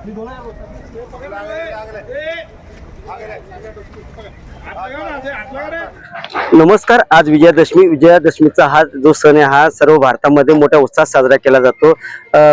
Ini boleh ya, Bu? नमस्कार आज विजयादशमी. विजयादशमीचा हा जो सण आहे हा सर्व भारतामध्ये मोठ्या उत्साहात साजरा केला जातो.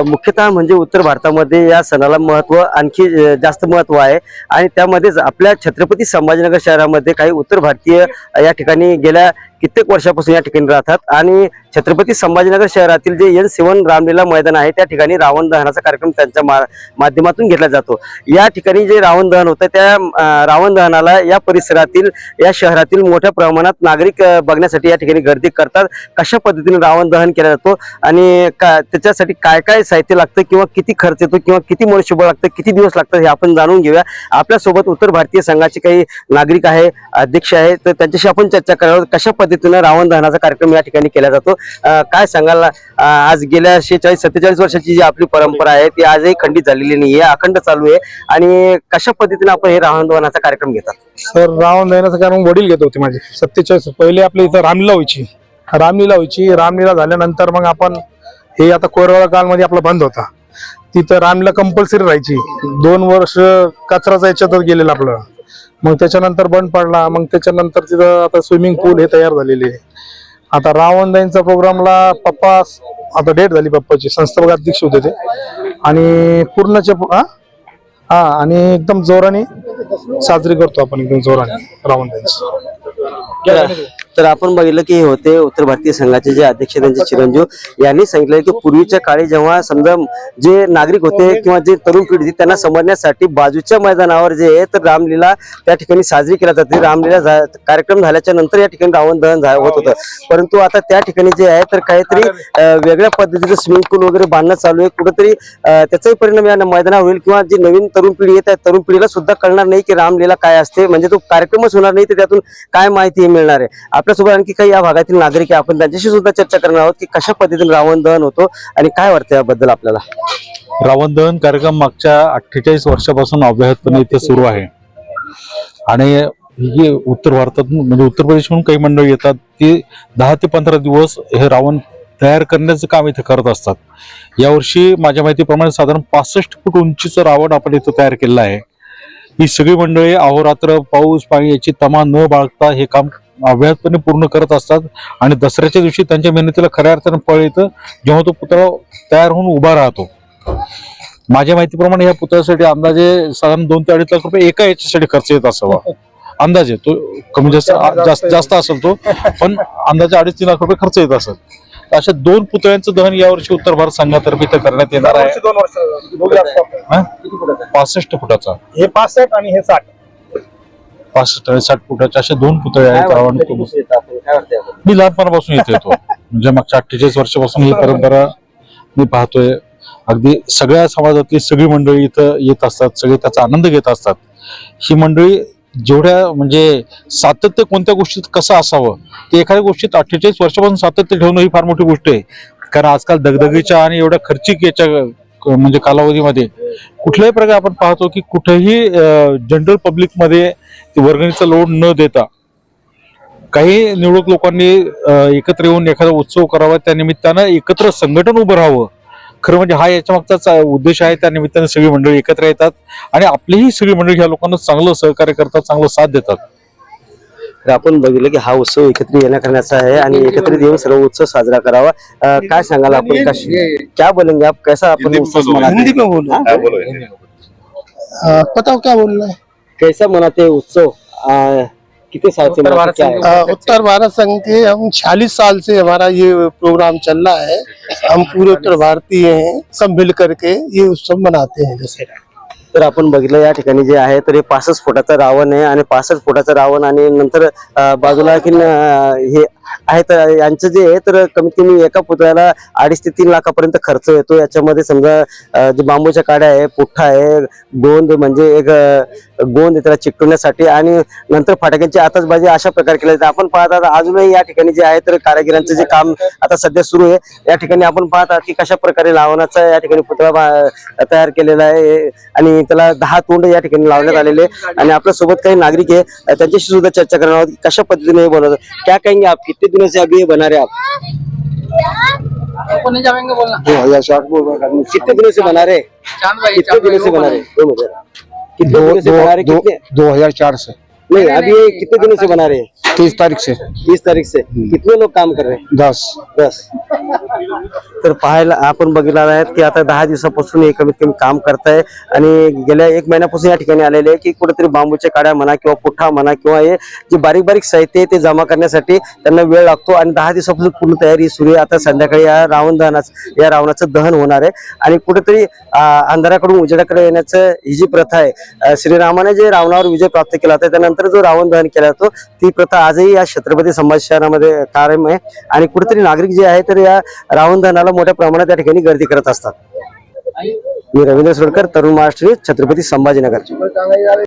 मुख्यतः म्हणजे उत्तर भारतामध्ये या सणाला महत्त्व आणखी जास्त महत्त्व आहे. आणि त्यामध्येच आपल्या छत्रपती संभाजीनगर शहरामध्ये काही उत्तर भारतीय या ठिकाणी गेल्या कित्येक वर्षापासून या ठिकाणी राहतात. आणि छत्रपती संभाजीनगर शहरातील जे एन सेवन रामलीला मैदान आहे त्या ठिकाणी रावण दहनाचा कार्यक्रम त्यांच्या मा- माध्यमातून घेतला जातो. या ठिकाणी जे रावण दहन होतं त्या रावण दहनाला या परिसरातील या शहरातील मोठ्या प्रमाणात नागरिक बघण्यासाठी या ठिकाणी गर्दी करतात. कशा पद्धतीने रावण दहन केला जातो आणि का त्याच्यासाठी काय काय साहित्य लागतं किंवा किती खर्च येतो किंवा किती मनुष्यबळ लागतं किती दिवस लागतात हे आपण जाणून घेऊया. आपल्यासोबत उत्तर भारतीय संघाचे काही नागरिक आहे अध्यक्ष आहे तर त्यांच्याशी आपण चर्चा करायला कशा पद्धतीने रावण दहनाचा कार्यक्रम या ठिकाणी केला जातो. काय सांगाल? आज गेल्या शेचाळीस सत्तेचाळीस वर्षाची जी आपली परंपरा आहे ती आजही खंडित झालेली नाही आहे अखंड चालू आहे. आणि कशा पद्धतीने आपण हे रावण दहनाचा कार्यक्रम घेतात? सर रावण दहनाचं कारण वडील घेत होते माझे. सत्तेचाळीस पहिले आपल्या इथं रामलीला व्हायची. रामलीला व्हायची. रामलीला झाल्यानंतर मग आपण हे आता कोरोना कालमध्ये आपला बंद होता. तिथं रामलीला कंपल्सरी राहायची. दोन वर्ष कचराचा याच्यातच गेलेलं आपलं. मग त्याच्यानंतर बंद पडला. मग त्याच्यानंतर तिथं आता स्विमिंग पूल हे तयार झालेले आहे. आता रावण प्रोग्रामला पप्पा आता डेट झाली पप्पाची. संस्थापक अध्यक्ष होते ते. आणि पूर्णचे हा आणि एकदम जोराने साजरी करतो आपण एकदम जोराने रावण तर आपण बघितलं की हे होते उत्तर भारतीय संघाचे जे अध्यक्ष त्यांचे चिरंजीव यांनी सांगितलं की पूर्वीच्या काळी जेव्हा समजा जे नागरिक होते किंवा जे तरुण पिढी होती त्यांना समजण्यासाठी बाजूच्या मैदानावर जे आहे तर रामलीला त्या ठिकाणी साजरी केल्या जाते रामलीला झा- कार्यक्रम झाल्याच्यानंतर या ठिकाणी रावण दहन होत होतं. परंतु आता त्या ठिकाणी जे आहे तर काहीतरी वेगळ्या पद्धतीचं स्विमिंग पूल वगैरे बांधणं चालू आहे. कुठेतरी त्याचाही परिणाम या मैदानावर होईल किंवा जी नवीन तरुण पिढी आहे त्या तरुण पिढीला सुद्धा कळणार नाही की रामलीला काय असते. म्हणजे तो कार्यक्रमच होणार नाही तर त्यातून काय माहिती मिळणार आहे. आपल्यासोबत आणखी काही या भागातील नागरिक आहे. आपण त्यांच्याशी सुद्धा चर्चा करणार आहोत की कशा पद्धतीने रावण दहन होतो आणि काय वाटतं याबद्दल आपल्याला? रावण दहन कार्यक्रम मागच्या अठ्ठेचाळीस वर्षापासून अव्याहतपणे इथे सुरू आहे. आणि ही उत्तर भारतात म्हणजे उत्तर प्रदेशमधून काही मंडळी येतात ती दहा ते पंधरा दिवस हे रावण तयार करण्याचं काम इथे करत असतात. यावर्षी माझ्या माहितीप्रमाणे साधारण पासष्ट फूट उंचीचं रावण आपण इथं तयार केलेलं आहे. ही सगळी मंडळी अहोरात्र पाऊस पाणी याची तमा न बाळगता हे काम अव्याहतपणे पूर्ण करत असतात. आणि दसऱ्याच्या दिवशी त्यांच्या मेहनतीला खऱ्या अर्थाने फळ येतं. जेव्हा तो पुतळा तयार होऊन उभा राहतो. माझ्या माहितीप्रमाणे या पुतळ्यासाठी अंदाजे साधारण दोन ते अडीच लाख रुपये एका याच्यासाठी खर्च येत असावा. अंदाजे तो कमी जास्त जास्त जास्त असेल तो पण अंदाजे अडीच तीन लाख रुपये खर्च येत असेल. अशा दोन पुतळ्यांचं दहन यावर्षी उत्तर भारत संघातर्फे इथं करण्यात येणार आहे. दोन वर्ष? पासष्ट फुटाचा. हे पासष्ट आणि हे साठ. पासष्ट आणि साठ फुटाचे असे दोन पुतळे आहेत रावण? मी लहानपणापासून येत येतो. म्हणजे मागच्या अठ्ठेचाळीस वर्षापासून ही परंपरा मी पाहतोय. अगदी सगळ्या समाजातली सगळी मंडळी इथं येत असतात सगळे त्याचा आनंद घेत असतात. ही मंडळी जेवढ्या म्हणजे सातत्य कोणत्या गोष्टीत कसं असावं ते एखाद्या गोष्टीत अठ्ठेचाळीस वर्षापासून सातत्य ठेवणं ही फार मोठी गोष्ट आहे. कारण आजकाल दगदगीच्या आणि एवढ्या खर्चिक याच्या क- म्हणजे कालावधीमध्ये कुठल्याही प्रकारे आपण पाहतो की कुठेही जनरल पब्लिकमध्ये वर्गणीचा लोड न देता काही निवडक लोकांनी एकत्र येऊन एखादा उत्सव करावा त्या निमित्तानं एकत्र संघटन उभं राहावं. खरं म्हणजे हा याच्या मागचाच अ, उद्देश आहे. त्या निमित्तानं सगळी मंडळी एकत्र येतात आणि आपलीही सगळी मंडळी ह्या लोकांना चांगलं सहकार्य करतात चांगलं साथ देतात. तर आपण बघितलं की हा उत्सव एकत्रित येण्या करण्याचा आहे आणि एकत्रित येऊन सर्व उत्सव साजरा करावा. काय सांगाल आपण? कशी क्या बोलेंगे आप? कैसा आपण उत्सव मनाते? हिंदी में बोलो हाँ? बताओ क्या बोलना है? कैसा मनाते हैं उत्सव? कितने साल से मनाते क्या है? आ, उत्तर भारत संघ के हम छियालीस साल से हमारा ये प्रोग्राम चल रहा है। हम पूरे उत्तर भारतीय हैं सब मिल करके ये उत्सव मनाते हैं दशहरा। तर आपण बघितलं या ठिकाणी जे आहे तर हे पासष्ट फुटाचं रावण आहे आणि पासष्ट फुटाचं रावण आणि नंतर अं, बाजूला आणखीन अं, हे आहेत यांचं जे आहे तर कमीत कमी एका पुतळ्याला अडीच ते तीन लाखापर्यंत खर्च येतो. याच्यामध्ये समजा जे बांबूच्या काड्या आहे पुठ्ठा आहे गोंद म्हणजे एक गोंद त्याला चिकटवण्यासाठी आणि नंतर फटाक्यांची आताचबाजी अशा प्रकारे केल्या जाते. आपण पाहतात अजूनही या ठिकाणी जे आहे तर कारागिरांचं जे काम आता सध्या सुरू आहे या ठिकाणी आपण पाहतात की कशा प्रकारे लावण्याचा या ठिकाणी पुतळा तयार केलेला आहे आणि त्याला दहा तोंड या ठिकाणी लावण्यात आलेले आहे. आणि आपल्यासोबत काही नागरिक आहे त्यांच्याशी सुद्धा चर्चा करणार आहोत की कशा पद्धतीने हे बनवतात. क्या कहेंगे आप? कितने दिनों से अभी ये बना रहे आप। दो हजार साठ बोल रहा है कितने दिनों से बना रहे? कितने दिनों से बना रहे। कितने दिनों से बना रहे? दो हजार चार से। नहीं अभी ये कितने दिनों से बना रहे? हैं तीस तारीख से तीस तारीख से कितने लोग काम कर रहे? हैं दस. बस तर पाहायला आपण बघितलं आहे की आता दहा दिवसापासून हे कमीत कमी काम करताय आणि गेल्या एक महिन्यापासून या ठिकाणी आलेले आहे की कुठेतरी बांबूच्या काड्या म्हणा किंवा पुठ्ठा म्हणा किंवा हे जे बारीक बारीक साहित्य आहे ते जमा करण्यासाठी त्यांना वेळ लागतो आणि दहा दिवसापासून पूर्ण तयारी सुरू आहे. आता संध्याकाळी या रावण दहनाच या रावणाचं दहन होणार आहे. आणि कुठेतरी अंधाराकडून उजेडाकडे येण्याचं ही जी प्रथा आहे श्रीरामाने जे रावणावर विजय प्राप्त केला होता त्यानंतर जो रावण दहन केला जातो ती प्रथा आजही या छत्रपती संभाजी शहरामध्ये कायम आहे. आणि कुठेतरी नागरिक जे आहे तर या रावण दहनाला मोठ्या प्रमाणात या ठिकाणी गर्दी करत असतात. मी रवींद्र सोडकर तरुण महाराष्ट्र छत्रपती संभाजीनगर.